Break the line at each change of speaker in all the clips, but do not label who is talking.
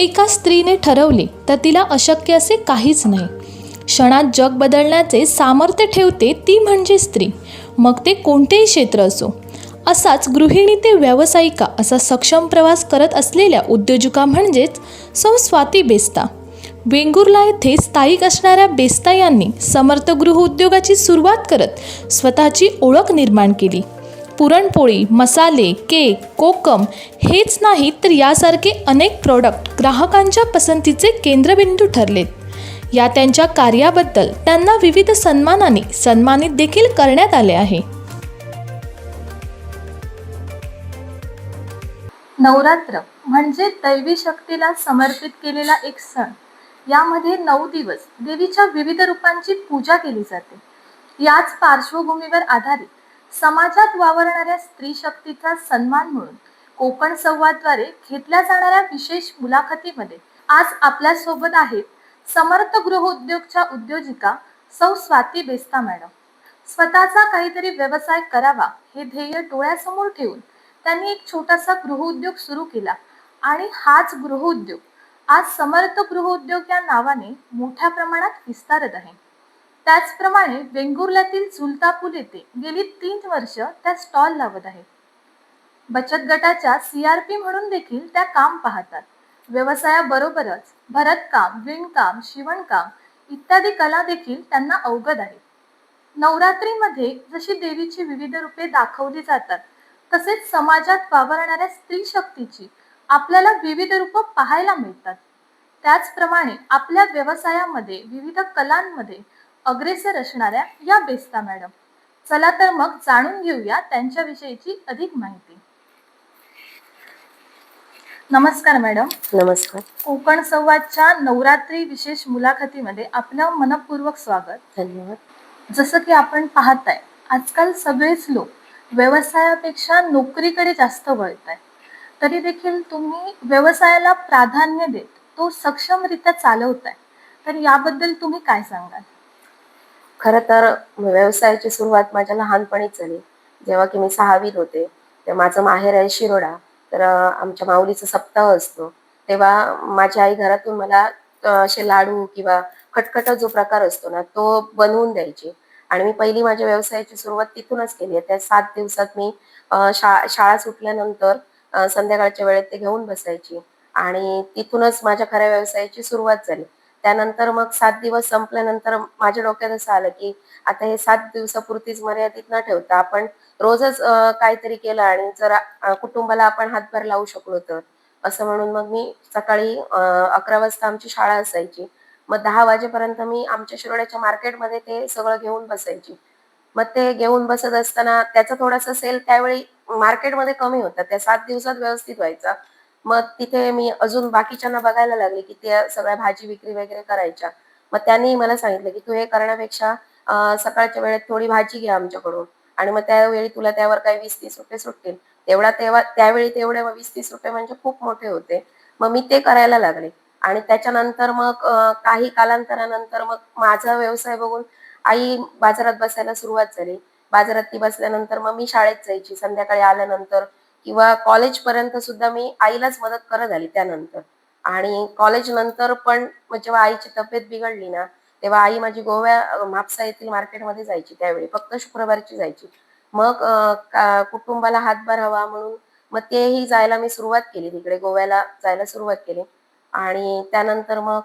एका स्त्रीने ठरवले तर तिला अशक्य असे काहीच नाही. क्षणात जग बदलण्याचे सामर्थ्य ठेवते ती म्हणजे स्त्री. मग ते कोणतेही क्षेत्र असो. असाच गृहिणी ते व्यावसायिका असा सक्षम प्रवास करत असलेल्या उद्योजका म्हणजेच सौ स्वाती बेस्ता. वेंगुर्ला येथे स्थायिक असणाऱ्या बेस्ता यांनी समर्थ गृह उद्योगाची सुरुवात करत स्वतःची ओळख निर्माण केली. पुरणपोळी मसाले केक कोकम हेच नाही तर यासारखे अनेक प्रॉडक्ट ग्राहकांच्या पसंतीचे केंद्रबिंदू ठरलेत. या त्यांच्या कार्याबद्दल त्यांना विविध सन्मानाने सन्मानित देखील करण्यात आले आहे.
नवरात्र म्हणजे दैवी शक्तीला समर्पित केलेला एक सण. यामध्ये नऊ दिवस देवीच्या विविध रूपांची पूजा केली जाते. याच पार्श्वभूमीवर आधारित समाजात वावरणाऱ्या स्त्री शक्तीचा सन्मान म्हणून कोकण संवादद्वारे घेतल्या जाणाऱ्या विशेष मुलाखतीमध्ये आज आपल्यासोबत आहेत समर्थ गृह उद्योगच्या उद्योजिका सौ स्वाती बेस्ता मॅडम. स्वतःचा काहीतरी व्यवसाय करावा हे ध्येय डोळ्यासमोर ठेवून त्यांनी एक छोटासा गृहउद्योग सुरू केला आणि हाच गृहउद्योग आज समर्थ गृहउद्योग या नावाने मोठ्या प्रमाणात विस्तारत आहे. त्याचप्रमाणे वेंगुर्ल्यातील झुलतापूल येथे गेली तीन वर्ष त्या स्टॉल लावत आहेत बचत गटाच्या सीआरपी म्हणून देखील त्या काम पाहतात. व्यवसायाबरोबरच भरतकाम विणकाम शिवणकाम इत्यादी कला देखील त्यांना अवगत आहेत नवरात्रीमध्ये जशी देवीची विविध रूपे दाखवली जातात तसेच समाजात वावरणाऱ्या स्त्री शक्तीची आपल्याला विविध रूप पाहायला मिळतात. त्याचप्रमाणे आपल्या व्यवसायामध्ये विविध कलांमध्ये अग्रेसर असणाऱ्या या बेस्ता मॅडम. चला तर मग जाणून घेऊया त्यांच्याविषयीची अधिक माहिती. नमस्कार मॅडम.
नमस्कार.
कोकण संवादच्या नवरात्री विशेष मुलाखतीमध्ये आपलं मनपूर्वक स्वागत.
धन्यवाद.
जसं की आपण पाहताय आजकाल सगळेच लोक व्यवसायापेक्षा नोकरीकडे जास्त वळत आहे तरी देखील तुम्ही व्यवसायाला प्राधान्य देत तो सक्षमरित्या चालवताय. तर याबद्दल तुम्ही काय सांगाल?
खरं तर व्यवसायाची सुरुवात माझ्या लहानपणीच झाली. जेव्हा की मी सहावीत होते ते माझं माहेर आहे शिरोडा. तर आमच्या माऊलीचा सप्ताह असतो. तेव्हा माझी आई घरातून मला असे लाडू किंवा खटखटा जो प्रकार असतो ना तो बनवून द्यायची. आणि मी पहिली माझ्या व्यवसायाची सुरुवात तिथूनच केली. आहे त्या सात दिवसात मी शा शाळा सुटल्यानंतर संध्याकाळच्या वेळेत ते घेऊन बसायची. आणि तिथूनच माझ्या खऱ्या व्यवसायाची सुरुवात झाली. त्यानंतर मग सात दिवस संपल्यानंतर माझ्या डोक्यात असं आलं की आता हे सात दिवसापुरतीच मर्यादित न ठेवता आपण रोजच काहीतरी केलं आणि जर कुटुंबाला आपण हातभार लावू शकलो तर. असं म्हणून मग मी सकाळी अकरा वाजता आमची शाळा असायची. मग दहा वाजेपर्यंत मी आमच्या शिरोड्याच्या मार्केटमध्ये ते सगळं घेऊन बसायची. मग ते घेऊन बसत असताना त्याचा थोडासा सेल त्यावेळी मार्केटमध्ये कमी होता. त्या सात दिवसात व्यवस्थित व्हायचा. मग तिथे मी अजून बाकीच्यांना बघायला लागले की त्या सगळ्या भाजी विक्री वगैरे करायच्या. मग त्यांनी मला सांगितलं की तू हे करण्यापेक्षा सकाळच्या वेळेत थोडी भाजी घ्या आमच्याकडून. आणि मग त्यावेळी तुला त्यावर काही वीस तीस रुपये सुटतील. तेवढा तेव्हा त्यावेळी तेवढे वीस तीस रुपये म्हणजे खूप मोठे होते. मग मी ते करायला लागले. आणि त्याच्यानंतर मग काही कालांतरानंतर मग माझा व्यवसाय बघून आई बाजारात बसायला सुरुवात झाली. बाजारात ती बसल्यानंतर मग मी शाळेत जायची. संध्याकाळी आल्यानंतर किंवा कॉलेजपर्यंत सुद्धा मी आईलाच मदत करत आली त्यानंतर. आणि कॉलेज नंतर पण जेव्हा आईची तब्येत बिघडली ना तेव्हा आई माझी गोव्या म्हापसा येथील मार्केटमध्ये जायची त्यावेळी फक्त शुक्रवारची जायची. मग कुटुंबाला हातभार हवा म्हणून मग तेही जायला मी सुरुवात केली तिकडे गोव्याला जायला सुरुवात केली. आणि त्यानंतर मग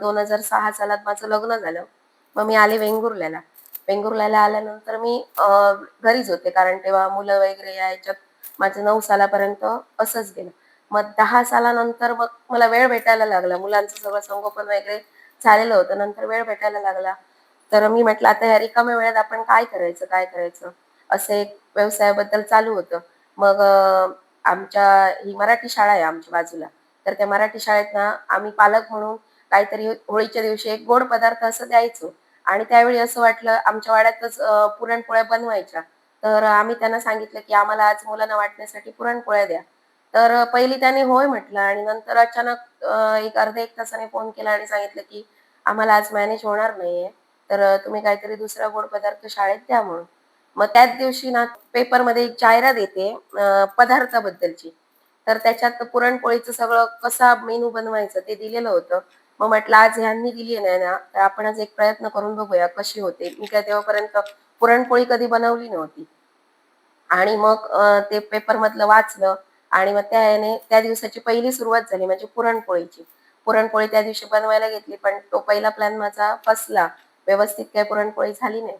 दोन हजार सहा सालात माझं लग्न झालं. मग मी आले वेंगुर्ल्याला. वेंगुर्ल्याला आल्यानंतर मी घरीच होते कारण तेव्हा मुलं वगैरे यायच्यात माझं नऊ सालापर्यंत असंच गेलं. मग दहा सालानंतर मग मला वेळ भेटायला लागला. मुलांचं सगळं संगोपन वगैरे झालेलं होतं. नंतर वेळ भेटायला लागला. तर मी म्हटलं आता ह्या रिकाम्या वेळेत आपण काय करायचं काय करायचं? असं एक व्यवसायाबद्दल चालू होतं. मग आमच्या ही मराठी शाळा आहे आमच्या बाजूला. तर त्या मराठी शाळेत ना आम्ही पालक म्हणून काहीतरी होळीच्या दिवशी एक गोड पदार्थ असं द्यायचो. आणि त्यावेळी असं वाटलं आमच्या वाड्यातच पुरणपोळ्या बनवायच्या. तर आम्ही त्यांना सांगितलं की आम्हाला आज मुलांना वाटण्यासाठी पुरणपोळ्या द्या. तर पहिली त्याने होय म्हटलं आणि नंतर अचानक एक अर्ध्या एक तासाने फोन केला आणि सांगितलं की आम्हाला आज मॅनेज होणार नाहीये. तर तुम्ही काहीतरी दुसरा गोड पदार्थ शाळेत द्या म्हणून. मग त्याच दिवशी ना पेपरमध्ये एक जाहिरात येते पदार्थाबद्दलची. तर त्याच्यात पुरणपोळीचं सगळं कसा मेनू बनवायचं ते दिलेलं होतं. मग म्हटलं आज ह्यांनी दिली नाही ना तर आपण आज एक प्रयत्न करून बघूया कशी होते. मी काय तेव्हापर्यंत पुरणपोळी कधी बनवली नव्हती. आणि मग ते पेपर मधलं वाचलं आणि मग त्या याने त्या दिवसाची पहिली सुरुवात झाली म्हणजे पुरणपोळीची. पुरणपोळी त्या दिवशी बनवायला घेतली पण तो पहिला प्लॅन माझा फसला. व्यवस्थित काही पुरणपोळी झाली नाही.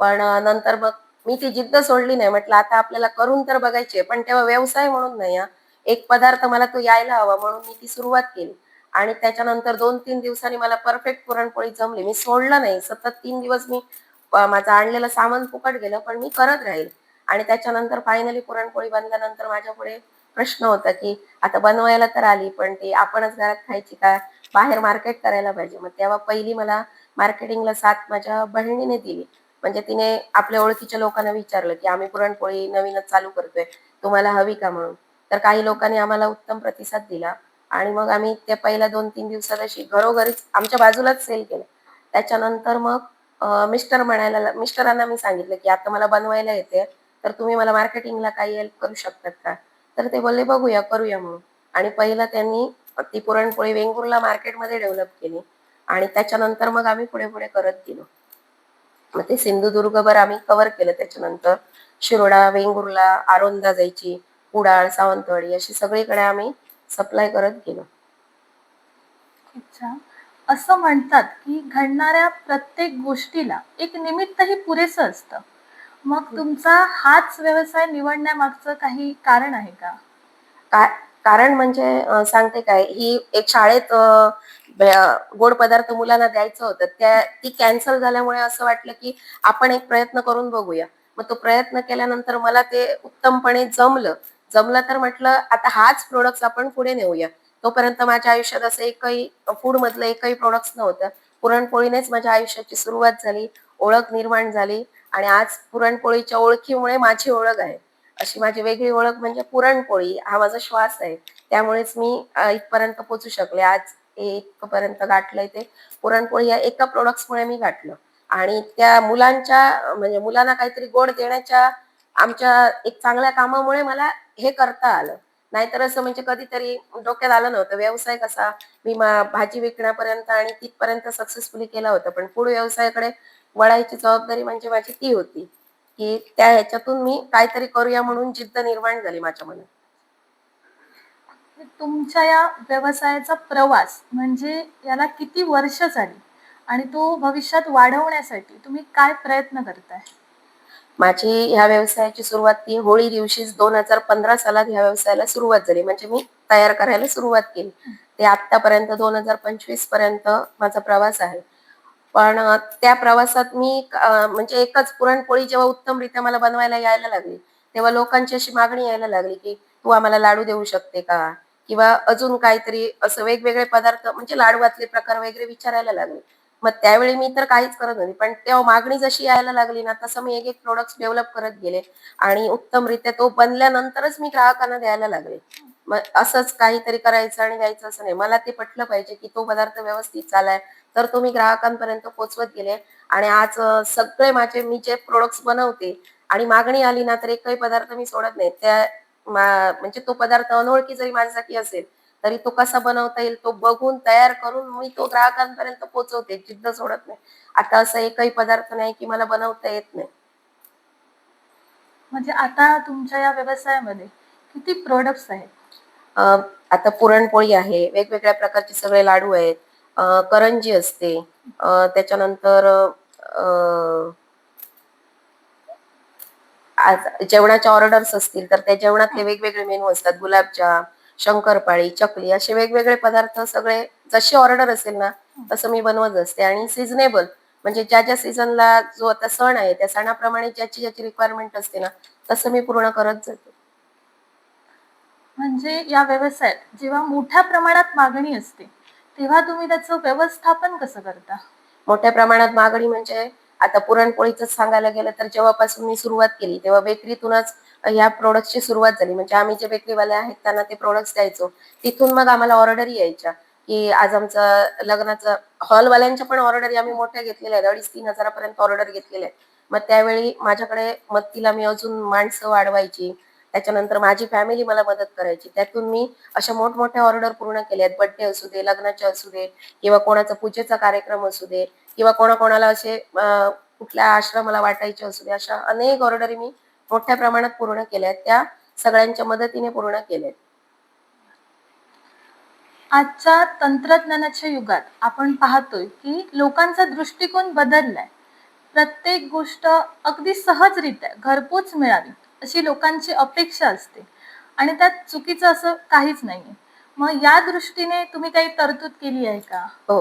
पण नंतर मग मी ती जिद्द सोडली नाही. म्हटलं आता आपल्याला करून तर बघायची आहे पण तेव्हा व्यवसाय म्हणून नाही हा. एक पदार्थ मला तो यायला हवा म्हणून मी ती सुरुवात केली. आणि त्याच्यानंतर दोन तीन दिवसांनी मला परफेक्ट पुरणपोळी जमली. मी सोडलं नाही. सतत तीन दिवस मी माझं आणलेलं सामान फुकट गेलं पण मी करत राहील. आणि त्याच्यानंतर फायनली पुरणपोळी बनल्यानंतर माझ्या पुढे प्रश्न होता की आता बनवायला तर आली पण ते आपणच घरात खायची का? बाहेर मार्केट करायला पाहिजे. मग तेव्हा पहिली मला मार्केटिंगला साथ माझ्या बहिणीने दिली. म्हणजे तिने आपल्या ओळखीच्या लोकांना विचारलं की आम्ही पुरणपोळी नवीनच चालू करतोय. तुम्हाला हवी का म्हणून? तर काही लोकांनी आम्हाला उत्तम प्रतिसाद दिला. आणि मग आम्ही त्या पहिल्या दोन तीन दिवसात अशी घरोघरीच आमच्या बाजूलाच सेल केलं. त्याच्यानंतर मग मिस्टर म्हणायला मिस्टरांना मी सांगितलं की आता मला बनवायला येते तर तुम्ही मला मार्केटिंगला काही हेल्प करू शकतात का? तर ते बोलले बघूया करूया म्हणून. आणि पहिलं त्यांनी ती पुरणपोळी वेंगुर्ला मार्केटमध्ये डेव्हलप केली आणि त्याच्यानंतर मग आम्ही पुढे पुढे करत गेलो. मग ते सिंधुदुर्गभर आम्ही कव्हर केलं त्याच्यानंतर. शिरोडा वेंगुर्ला आरोंदा जायची कुडाळ सावंतवाडी अशी सगळीकडे आम्ही सप्लाय करत गेलो.
अच्छा. असं म्हणतात की घडणाऱ्या प्रत्येक गोष्टीला एक निमित्तही पुरेसं असतं. मग तुमचा हाच व्यवसाय निवडण्यामागचं काही कारण आहे का?
का कारण म्हणजे सांगते काय? ही एक शाळेत गोड पदार्थ मुलांना द्यायचं होतं. त्या ती कॅन्सल झाल्यामुळे असं वाटलं की आपण एक प्रयत्न करून बघूया. मग तो प्रयत्न केल्यानंतर मला ते उत्तमपणे जमलं. जमलं तर म्हटलं आता हाच प्रोडक्ट आपण पुढे नेऊया. तोपर्यंत माझ्या आयुष्यात असं एकही फूड मधलं एकही प्रोडक्ट नव्हतं. पुरणपोळीनेच माझ्या आयुष्याची सुरुवात झाली ओळख निर्माण झाली आणि आज पुरणपोळीच्या ओळखीमुळे माझी ओळख आहे. अशी माझी वेगळी ओळख म्हणजे पुरणपोळी हा माझा श्वास आहे. त्यामुळेच मी इथपर्यंत पोचू शकले. आज इथपर्यंत गाठलंय ते. पुरणपोळी या एका प्रोडक्टमुळे मी गाठलं. आणि त्या मुलांच्या म्हणजे मुलांना काहीतरी गोड देण्याच्या आमच्या एक चांगल्या कामामुळे मला हे करता आलं. नाहीतर असं म्हणजे कधीतरी डोक्यात आलं नव्हतं व्यवसाय कसा? मी भाजी विकण्यापर्यंत आणि तिथपर्यंत सक्सेसफुली केला होता पण पुढे व्यवसायाकडे वळायची जबाबदारी म्हणजे माझी ती होती की त्या ह्याच्यातून मी काहीतरी करूया म्हणून जिद्द निर्माण झाली माझ्या मनात.
तुमच्या या व्यवसायाचा प्रवास म्हणजे याला किती वर्ष झाली आणि तो भविष्यात वाढवण्यासाठी तुम्ही काय प्रयत्न करताय?
माझी ह्या व्यवसायाची सुरुवात ती होळी दिवशीच दोन हजार पंधरा सालात ह्या व्यवसायाला सुरुवात झाली. म्हणजे मी तयार करायला सुरुवात केली. ते आतापर्यंत दोन हजार पंचवीसपर्यंत माझा प्रवास आहे. पण त्या प्रवासात मी म्हणजे एकच पुरणपोळी जेव्हा उत्तमरित्या मला बनवायला यायला लागली तेव्हा लोकांची अशी मागणी यायला लागली की तू आम्हाला लाडू देऊ शकते का? किंवा अजून काहीतरी असं वेगवेगळे पदार्थ म्हणजे लाडवातले प्रकार वगैरे विचारायला लागले. मग त्यावेळी मी तर काहीच करत नव्हती. पण तेव्हा मागणी जशी यायला लागली ना तसं मी एक एक प्रोडक्ट डेव्हलप करत गेले. आणि उत्तमरित्या तो बनल्यानंतरच मी ग्राहकांना द्यायला लागले. मग असंच काहीतरी करायचं आणि द्यायचं असं नाही. मला ते पटलं पाहिजे की तो पदार्थ व्यवस्थित चालाय. तर तो मी ग्राहकांपर्यंत पोहोचवत गेले. आणि आज सगळे माझे मी जे प्रोडक्ट्स बनवते आणि मागणी आली ना तर एकही पदार्थ मी सोडत नाही. त्या म्हणजे तो पदार्थ अनोळखी जरी माझ्यासाठी असेल तरी तो कसा बनवता येईल तो बघून तयार करून मी तो ग्राहकांपर्यंत पोहोचवते जिद्द सोडत नाही. आता असं एकही पदार्थ नाही की मला बनवता येत नाही.
म्हणजे आता तुमच्या या व्यवसायामध्ये किती प्रोडक्ट्स आहेत?
अं, आता पुरणपोळी आहे वेगवेगळ्या प्रकारचे सगळे लाडू आहेत. करंजी असते. त्याच्यानंतर जेवणाच्या ऑर्डर्स असतील तर त्या जेवणातले वेगवेगळे मेनू असतात. गुलाबजाम शंकरपाळी चकली असे वेगवेगळे पदार्थ सगळे जशी ऑर्डर असेल ना तसं मी बनवत असते. आणि सिजनेबल म्हणजे ज्या ज्या सीझनला जो आता सण आहे त्या सणाप्रमाणे ज्याची ज्याची रिक्वायरमेंट असते ना तसं मी पूर्ण करत जाते.
म्हणजे या व्यवसायात जेव्हा मोठ्या प्रमाणात मागणी असते तेव्हा तुम्ही त्याचं व्यवस्थापन कसं करता?
मोठ्या प्रमाणात मागणी म्हणजे आता पुरणपोळीच सांगायला गेलं तर जेव्हापासून मी सुरुवात केली तेव्हा बेकरीतूनच या प्रोडक्टची सुरुवात झाली. म्हणजे आम्ही जे बेकरीवाले आहेत त्यांना ते प्रोडक्ट्स द्यायचो. तिथून मग आम्हाला ऑर्डर यायच्या. की आज आमचं लग्नाचं हॉलवाल्यांच्या पण ऑर्डरी आम्ही मोठ्या घेतलेल्या आहेत. अडीच तीन हजारापर्यंत ऑर्डर घेतलेल्या आहेत. मग त्यावेळी माझ्याकडे मत्तीला मी अजून माणसं वाढवायची. त्याच्यानंतर माझी फॅमिली मला मदत करायची. त्यातून मी अशा मोठमोठ्या ऑर्डर पूर्ण केल्या आहेत. बर्थडे असू दे लग्नाचे असू दे किंवा कोणाचा पूजेचा कार्यक्रम असू दे किंवा कोणाकोणाला असे कुठल्या आश्रमाला वाटायचे असू दे अशा अनेक ऑर्डर मी मोठ्या प्रमाणात पूर्ण केल्या त्या सगळ्यांच्या मदतीने पूर्ण केल्या
आजच्या तंत्रज्ञानाच्या युगात आपण पाहतोय की लोकांचा दृष्टिकोन बदललाय. प्रत्येक गोष्ट अगदी सहजरित्या घरपोच मिळावी अशी लोकांची अपेक्षा असते. आणि त्यात चुकीचं असं काहीच नाहीये. मग या दृष्टीने तुम्ही काही तरतूद केली आहे का?
हो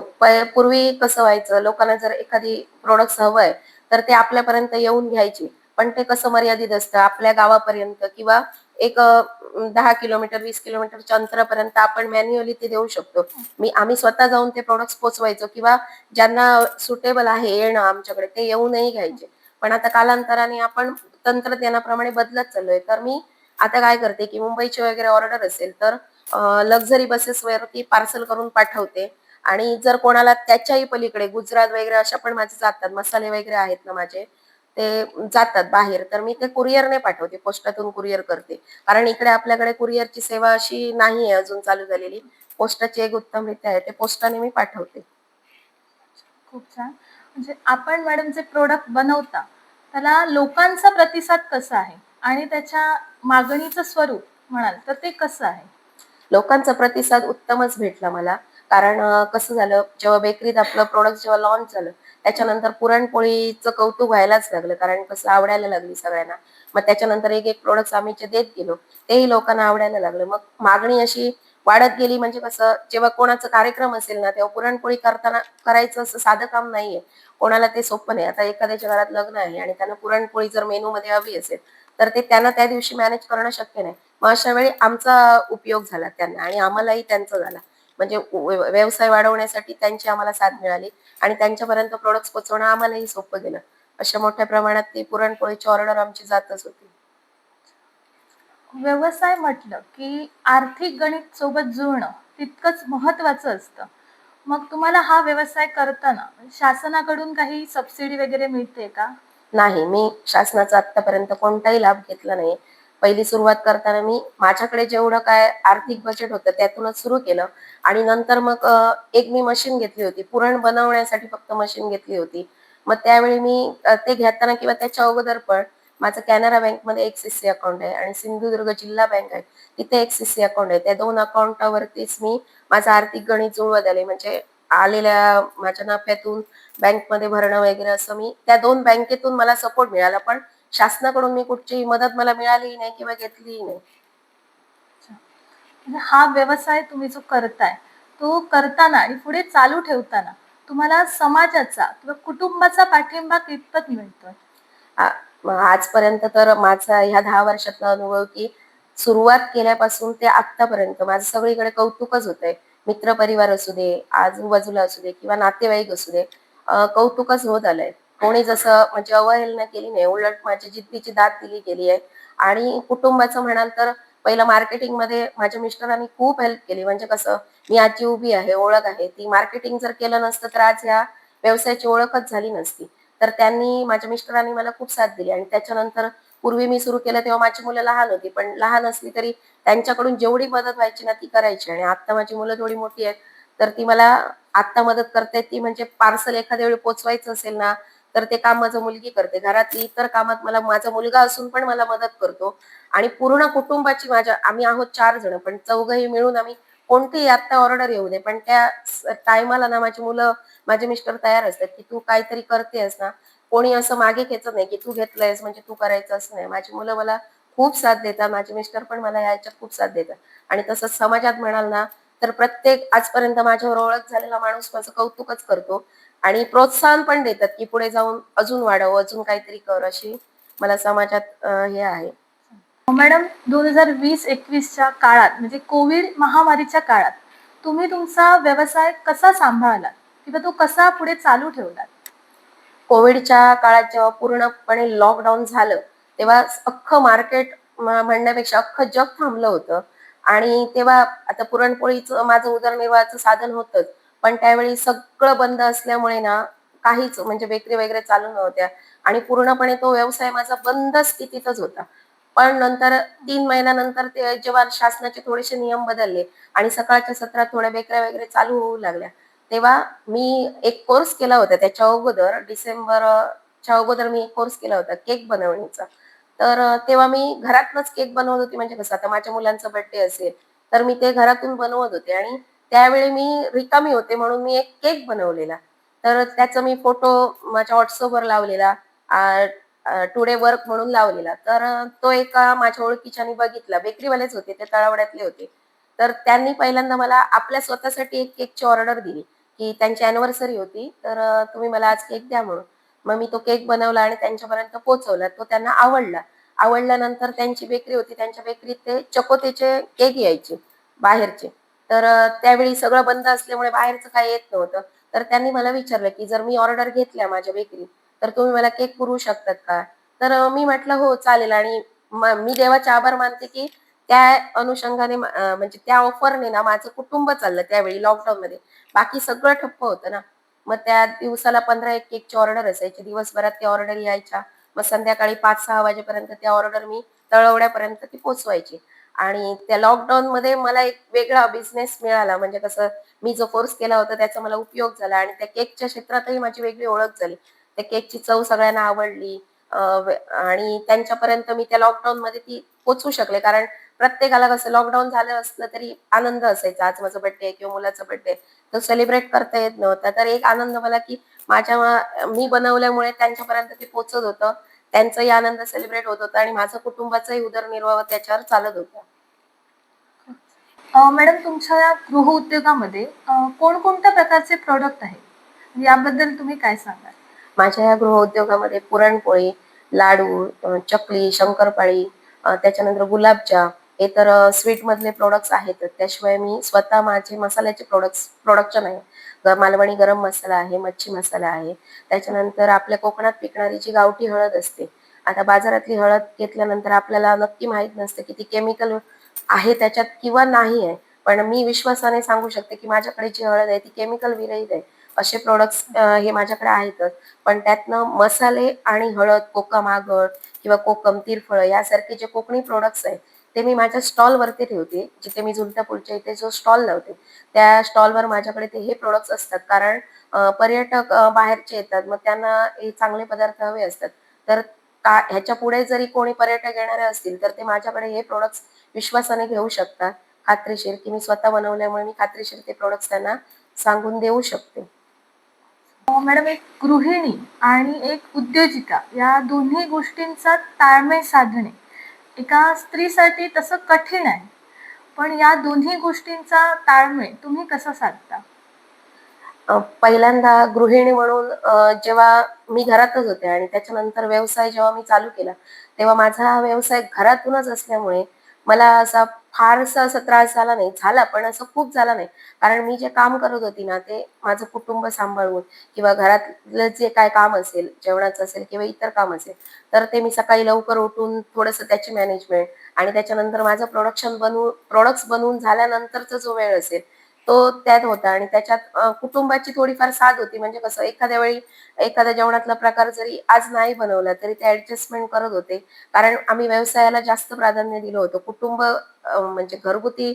पूर्वी कसं व्हायचं? लोकांना जर एखादी प्रोडक्ट हवंय तर ते आपल्यापर्यंत येऊन घ्यायची. पण ते कसं मर्यादित असतं? आपल्या गावापर्यंत किंवा एक दहा किलोमीटर वीस किलोमीटरच्या अंतरापर्यंत आपण मॅन्युअली ते देऊ शकतो. मी आम्ही स्वतः जाऊन ते प्रोडक्ट पोचवायचो किंवा ज्यांना सुटेबल आहे येणं आमच्याकडे ते येऊनही घ्यायचे. पण आता कालांतराने आपण तंत्रज्ञानाप्रमाणे बदलत चाललोय. तर मी आता काय करते की मुंबईची वगैरे ऑर्डर असेल तर लक्झरी बसेसवरती पार्सल करून पाठवते. आणि जर कोणाला त्याच्याही पलीकडे गुजरात वगैरे अशा पण माझे जातात मसाले वगैरे आहेत ना माझे ते जातात बाहेर. तर मी ते कुरिअरने पाठवते पोस्टातून कुरिअर करते. कारण इकडे आपल्याकडे कुरिअरची सेवा अशी नाही आहे अजून चालू झालेली. पोस्टाची एक उत्तम रीती आहे ते पोस्टाने मी पाठवते.
खूप छान. म्हणजे आपण मॅडम जे प्रोडक्ट बनवता त्याला लोकांचा प्रतिसाद कसा आहे? आणि त्याच्या मागणीचं स्वरूप म्हणाल तर ते कसं आहे?
लोकांचा प्रतिसाद उत्तमच भेटला मला. कारण कसं झालं जेव्हा बेकरीत आपलं प्रोडक्ट जेव्हा लॉन्च झालं त्याच्यानंतर पुरणपोळीचं कौतुक व्हायलाच लागलं. कारण कसं आवडायला लागली सगळ्यांना. मग त्याच्यानंतर एक एक प्रोडक्ट आम्ही जे देत गेलो तेही लोकांना आवडायला लागलं. मग मागणी अशी वाढत गेली म्हणजे कसं जेव्हा कोणाचा कार्यक्रम असेल ना तेव्हा पुरणपोळी करताना करायचं असं साधं काम नाहीये. कोणाला ते सोपं नाही. आता एखाद्याच्या घरात लग्न आहे आणि त्यांना पुरणपोळी जर मेनू मध्ये हवी असेल तर ते त्यांना त्या दिवशी मॅनेज करणं शक्य नाही. मग अशा वेळी आमचा उपयोग झाला त्यांना आणि आम्हालाही त्यांचा झाला. म्हणजे व्य- व्यवसाय वाढवण्यासाठी त्यांची आम्हाला साथ मिळाली. आणि त्यांच्यापर्यंत प्रोडक्ट्स पोहोचवणं आम्हालाही सोपं गेलं. अशा मोठ्या प्रमाणात ती पुरणपोळीची ऑर्डर आमची जातच होती.
व्यवसाय म्हटलं की आर्थिक गणित सोबत जुळणं तितकंच महत्वाचं असतं. मग तुम्हाला हा व्यवसाय करताना शासनाकडून काही सबसिडी वगैरे मिळते का?
नाही मी शासनाचा आतापर्यंत कोणताही लाभ घेतला नाही. पहिली सुरुवात करताना मी माझ्याकडे जेवढं काय आर्थिक बजेट होतं त्यातूनच सुरू केलं. आणि नंतर मग एक मी मशीन घेतली होती. पुरण बनवण्यासाठी फक्त मशीन घेतली होती. मग त्यावेळी मी ते घेताना किंवा त्याच्या अगोदर पण माझं कॅनरा बँकमध्ये एक सीसी अकाउंट आहे आणि सिंधुदुर्ग जिल्हा बँक आहे. तिथे एक सीसी अकाउंट आहे. त्या दोन अकाउंटावरतीच मी माझं आर्थिक गणित जुळवत आले. म्हणजे आलेल्या माझ्या नफ्यातून बँकमध्ये भरणं वगैरे असं मी त्या दोन बँकेतून मला सपोर्ट मिळाला. पण शासनाकडून मी कुठचीही मदत मला मिळालीही नाही किंवा घेतलीही नाही.
हा व्यवसाय तुम्ही जो करताय तो करताना आणि पुढे चालू ठेवताना तुम्हाला समाजाचा किंवा कुटुंबाचा पाठिंबा कितपत मिळतोय?
आजपर्यंत तर माझा ह्या दहा वर्षातला अनुभव की सुरुवात केल्यापासून ते आतापर्यंत माझं सगळीकडे कौतुकच होत आहे मित्रपरिवार असू दे आजूबाजूला असू दे किंवा नातेवाईक असू दे कौतुकच होत आलंय. कोणी जसं म्हणजे अवहेलना केली नाही उलट माझी जिद्दीची दाद दिली गेली आहे. आणि कुटुंबाचं म्हणाल तर पहिलं मार्केटिंगमध्ये माझ्या मिस्टरांनी खूप हेल्प केली. म्हणजे कसं मी आजी उभी आहे ओळख आहे. ती मार्केटिंग जर केलं नसतं तर आज ह्या व्यवसायाची ओळखच झाली नसती. तर त्यांनी माझ्या मिस्टरांनी मला खूप साथ दिली. आणि त्याच्यानंतर पूर्वी मी सुरू केलं तेव्हा माझी मुलं लहान होती. पण लहान असली तरी त्यांच्याकडून जेवढी मदत व्हायची ना ती करायची. आणि आता माझी मुलं थोडी मोठी आहेत तर ती मला आत्ता मदत करते ती म्हणजे पार्सल एखाद्या वेळी पोचवायचं असेल ना तर ते काम माझं मुलगी करते. घरातली इतर कामात मला माझा मुलगा असून पण मला मदत करतो. आणि पूर्ण कुटुंबाची माझ्या आम्ही आहोत चार जण पण चौघही मिळून आम्ही कोणतीही आता ऑर्डर येऊ दे पण त्या टायमाला ना माझी मुलं माझे मिस्टर तयार असतात की तू काहीतरी करतेस ना कोणी असं मागे खेचत नाही की तू घेतलंयस म्हणजे तू करायचं असं नाही. माझी मुलं मला खूप साथ देतात माझे मिस्टर पण मला याच्यात खूप साथ देतात. आणि तसंच समाजात म्हणाल ना तर प्रत्येक आजपर्यंत माझ्यावर ओळख झालेला माणूस माझं कौतुकच करतो. आणि प्रोत्साहन पण देतात की पुढे जाऊन अजून वाढव अजून काहीतरी कर अशी मला समाजात हे आहे.
मॅडम दोन हजार वीस एकवीसच्या काळात म्हणजे कोविड महामारीच्या काळात तुम्ही तुमचा व्यवसाय कसा सांभाळला किंवा तो कसा पुढे चालू ठेवलात?
कोविडच्या काळात जेव्हा पूर्णपणे लॉकडाऊन झालं तेव्हा अख्खं मार्केट म्हणण्यापेक्षा अख्खं जग थांबलं होतं. आणि तेव्हा आता पुरणपोळीचं माझं उदरनिर्वाहाचं साधन होतंच. पण त्यावेळी सगळं बंद असल्यामुळे ना काहीच म्हणजे बेकरी वगैरे चालू नव्हत्या. आणि पूर्णपणे तो व्यवसाय माझा बंद स्थितीतच होता. पण नंतर तीन महिन्यानंतर ते जेव्हा शासनाचे थोडेसे नियम बदलले आणि सकाळच्या सत्रात थोड्या बेकऱ्या वगैरे चालू होऊ लागल्या तेव्हा मी एक कोर्स केला होता त्याच्या अगोदर डिसेंबरच्या अगोदर मी एक कोर्स केला होता केक बनवण्याचा तर तेव्हा मी घरातनच केक बनवत होती. म्हणजे कसं आता माझ्या मुलांचा बर्थडे असेल तर मी ते घरातून बनवत होते आणि त्यावेळी मी रिकामी होते म्हणून मी एक केक बनवलेला. तर त्याचा मी फोटो माझ्या व्हॉट्सअपवर लावलेला टुडे वर्क म्हणून लावलेला. तर तो एका माझ्या ओळखीच्यानी बघितला. बेकरीवालेच होते ते तळावड्यातले होते. तर त्यांनी पहिल्यांदा मला आपल्या स्वतःसाठी एक केकची ऑर्डर दिली की त्यांची अॅनिव्हर्सरी होती तर तुम्ही मला आज केक द्या म्हणून. मग मी तो केक बनवला आणि त्यांच्यापर्यंत पोहोचवला. तो त्यांना आवडला. आवडल्यानंतर त्यांची बेकरी होती. त्यांच्या बेकरीत ते चकोतेचे केक यायचे बाहेरचे. तर त्यावेळी सगळं बंद असल्यामुळे बाहेरचं काही येत नव्हतं. तर त्यांनी मला विचारलं की जर मी ऑर्डर घेतल्या माझ्या बेकरीत तर तुम्ही मला केक पुरवू शकतात का? तर मी म्हटलं हो चालेल. आणि मी देवाचे आभार मानते की त्या अनुषंगाने म्हणजे त्या ऑफरने ना माझं कुटुंब चाललं त्यावेळी लॉकडाऊन मध्ये बाकी सगळं ठप्प होतं ना. मग त्या दिवसाला पंधरा एक केकची ऑर्डर असायची. दिवसभरात त्या ऑर्डर यायच्या. मग संध्याकाळी पाच सहा वाजेपर्यंत त्या ऑर्डर मी तळवड्यापर्यंत ती पोचवायची. आणि त्या लॉकडाऊन मध्ये मला एक वेगळा बिझनेस मिळाला. म्हणजे कसं मी जो कोर्स केला होता त्याचा मला उपयोग झाला आणि त्या केकच्या क्षेत्रातही माझी वेगळी ओळख झाली. त्या केकची चव सगळ्यांना आवडली. आणि त्यांच्यापर्यंत मी त्या लॉकडाऊन मध्ये ती पोचू शकले. कारण प्रत्येकाला कसं लॉकडाऊन झालं असलं तरी आनंद असायचा. आज माझा बर्थडे किंवा मुलाचा बर्थडे तो सेलिब्रेट करता येत नव्हता. तर एक आनंद मला की माझ्या मी बनवल्यामुळे त्यांच्यापर्यंत ते पोचत होतं. त्यांचाही आनंद सेलिब्रेट होत होता आणि माझं कुटुंबाचाही उदरनिर्वाह त्याच्यावर चालत होता.
मॅडम तुमच्या या गृह उद्योगामध्ये कोणकोणत्या प्रकारचे प्रोडक्ट आहेत? याबद्दल तुम्ही काय सांगाल?
माझ्या या गृहउद्योगामध्ये पुरणपोळी लाडू चकली शंकरपाळी त्याच्यानंतर गुलाबजाम हे तर स्वीट मधले प्रोडक्ट्स आहेतच त्याशिवाय मी स्वतः माझे मसाल्याचे प्रोडक्ट्स प्रोडक्शन आहे मालवणी गरम मसाला आहे मच्छी मसाला आहे. त्याच्यानंतर आपल्या कोकणात पिकणारी जी गावठी हळद असते आता बाजारातली हळद घेतल्यानंतर आपल्याला नक्की माहीत नसते की ती केमिकल आहे त्याच्यात किंवा नाही आहे. पण मी विश्वासाने सांगू शकते की माझ्याकडे जी हळद आहे ती केमिकल विरहित आहे. असे प्रोडक्ट्स हे माझ्याकडे आहेतच. पण त्यातनं मसाले आणि हळद कोकम आगळ किंवा कोकम तिरफळ यासारखे जे कोकणी प्रोडक्ट्स आहेत ते मी माझ्या स्टॉल वरती ठेवते जिथे मी झुलतापूरच्या इथे जो स्टॉल लावते त्या स्टॉलवर माझ्याकडे ते हे प्रोडक्ट्स असतात. कारण पर्यटक बाहेरचे येतात मग त्यांना हे चांगले पदार्थ हवे असतात. तर का ह्याच्या पुढे जरी कोणी पर्यटक येणारे असतील तर ते माझ्याकडे हे प्रोडक्ट्स विश्वासाने घेऊ शकतात. खात्रीशीर की मी स्वतः बनवल्यामुळे मी खात्रीशीर ते प्रोडक्ट्स त्यांना सांगून देऊ शकते.
हो, मॅडम एक गृहिणी आणि एक उद्योजिका या दोन्ही गोष्टींचा ताळमेळ साधणे एका स्त्रीसाठी तसं कठीण आहे. पण या दोन्ही गोष्टींचा ताळमेळ तुम्ही कसा साधता?
पहिल्यांदा गृहिणी म्हणून जेव्हा मी घरातच होते आणि त्याच्यानंतर व्यवसाय जेव्हा मी चालू केला तेव्हा माझा हा व्यवसाय घरातूनच असल्यामुळे मला असा फारसा असा त्रास झाला नाही. झाला पण असं खूप झाला नाही. कारण मी जे काम करत होती ना ते माझं कुटुंब सांभाळून किंवा घरातलं जे काय काम असेल जेवणाचं असेल किंवा इतर काम असेल तर ते मी सकाळी लवकर उठून थोडंसं त्याची मॅनेजमेंट आणि त्याच्यानंतर माझं प्रोडक्शन बनवून प्रोडक्ट्स बनवून झाल्यानंतरचा जो वेळ असेल तो त्यात होता आणि त्याच्यात कुटुंबाची थोडीफार साथ होती. म्हणजे कसं एखाद्या वेळी एखाद्या जेवणातला प्रकार जरी आज नाही बनवला तरी ते ऍडजस्टमेंट करत होते. कारण आम्ही व्यवसायाला जास्त प्राधान्य दिलं होतं. कुटुंब म्हणजे घरगुती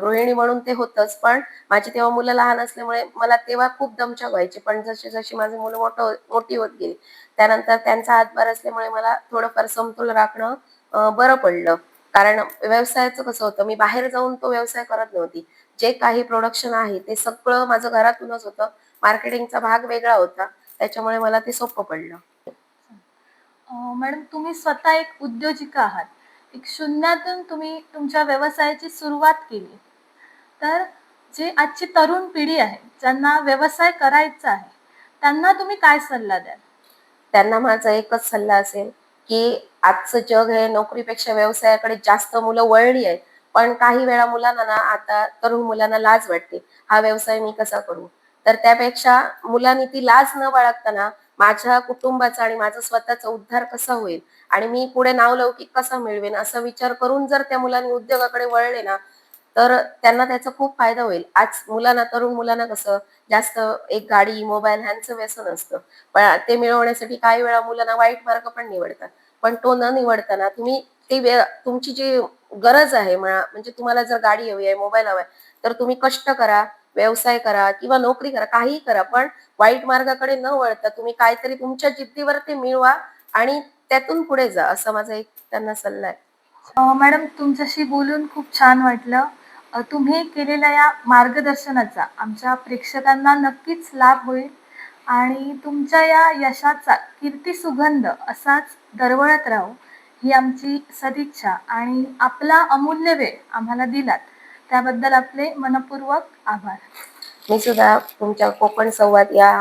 गृहिणी म्हणून ते होतच. पण माझी तेव्हा मुलं लहान असल्यामुळे मला तेव्हा खूप दमछाक व्हायची. पण जशी जशी माझी मुलं मोठं हो, मोठी होत गेली त्यानंतर त्यांचा हातभार असल्यामुळे मला थोडंफार समतोल राखणं बरं पडलं. कारण व्यवसायाचं कसं होतं मी बाहेर जाऊन तो व्यवसाय करत नव्हती. जे काही प्रोडक्शन आहे ते सगळं माझं घरातूनच होतं. मार्केटिंगचा भाग वेगळा होता. त्याच्यामुळे मला ते सोपं पडलं.
मॅडम तुम्ही स्वतः एक उद्योजिका आहात. एक शून्यातून तुम्ही तुमच्या व्यवसायाची सुरुवात केली. तर जे आजची तरुण पिढी आहे ज्यांना व्यवसाय करायचा आहे त्यांना तुम्ही काय सल्ला द्याल?
त्यांना माझा एकच सल्ला असेल की आजचं जग हे नोकरीपेक्षा व्यवसायाकडे जास्त मुलं वळली आहेत. पण काही वेळा मुलांना ना आता तरुण मुलांना लाज वाटते. हा व्यवसाय मी कसा करू? तर त्यापेक्षा मुलांनी ती लाज न बाळगताना माझ्या कुटुंबाचा आणि माझा स्वतःचा उद्धार कसा होईल आणि मी पुढे नावलौकिक कसा मिळवेन असा विचार करून जर त्या मुलांनी उद्योगाकडे वळले ना तर त्यांना त्याचा खूप फायदा होईल. आज मुलांना तरुण मुलांना कसं जास्त एक गाडी मोबाईल ह्यांचं व्यसन असतं. पण ते मिळवण्यासाठी काही वेळा मुलांना वाईट मार्ग पण निवडतात. पण तो न निवडताना तुम्ही ती तुमची जी गरज आहे. म्हणा म्हणजे तुम्हाला जर गाडी हवी आहे मोबाईल हवा आहे तर तुम्ही कष्ट करा व्यवसाय करा किंवा नोकरी करा काहीही करा. पण वाईट मार्गाकडे न वळता तुम्ही काहीतरी तुमच्या जिद्दीवरती मिळवा आणि त्यातून पुढे जा असा माझा एक त्यांना सल्ला आहे.
मॅडम तुमच्याशी बोलून खूप छान वाटलं. तुम्ही केलेल्या या मार्गदर्शनाचा आमच्या प्रेक्षकांना नक्कीच लाभ होईल आणि तुमच्या या यशाचा कीर्ती सुगंध असाच दरवळत राहो. ही आमची सदिच्छा आणि आपला अमूल्य वेळ आम्हाला दिलात. त्याबद्दल आपले मनपूर्वक आभार.
मी सुद्धा तुमच्या कोकण संवाद या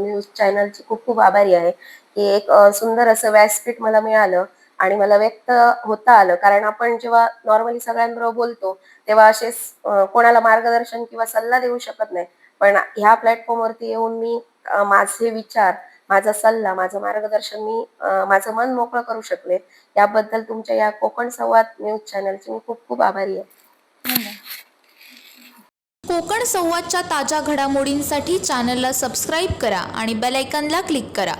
न्यूज चॅनलची खूप खूप आभारी आहे. की एक सुंदर असं व्यासपीठ मला मिळालं आणि मला व्यक्त होता आलं. कारण आपण जेव्हा नॉर्मली सगळ्यांबरोबर बोलतो तेव्हा असे कोणाला मार्गदर्शन किंवा सल्ला देऊ शकत नाही. पण ह्या प्लॅटफॉर्मवरती येऊन मी माझे विचार माझा सल्ला माझं मार्गदर्शन मी माझं मन मोकळं करू शकले. याबद्दल तुमच्या या कोकण संवाद न्यूज चॅनलची मी खूप खूप आभारी आहे.
कोकण संवादच्या ताज्या घडामोडींसाठी चॅनलला सबस्क्राईब करा आणि बेलायकनला क्लिक करा.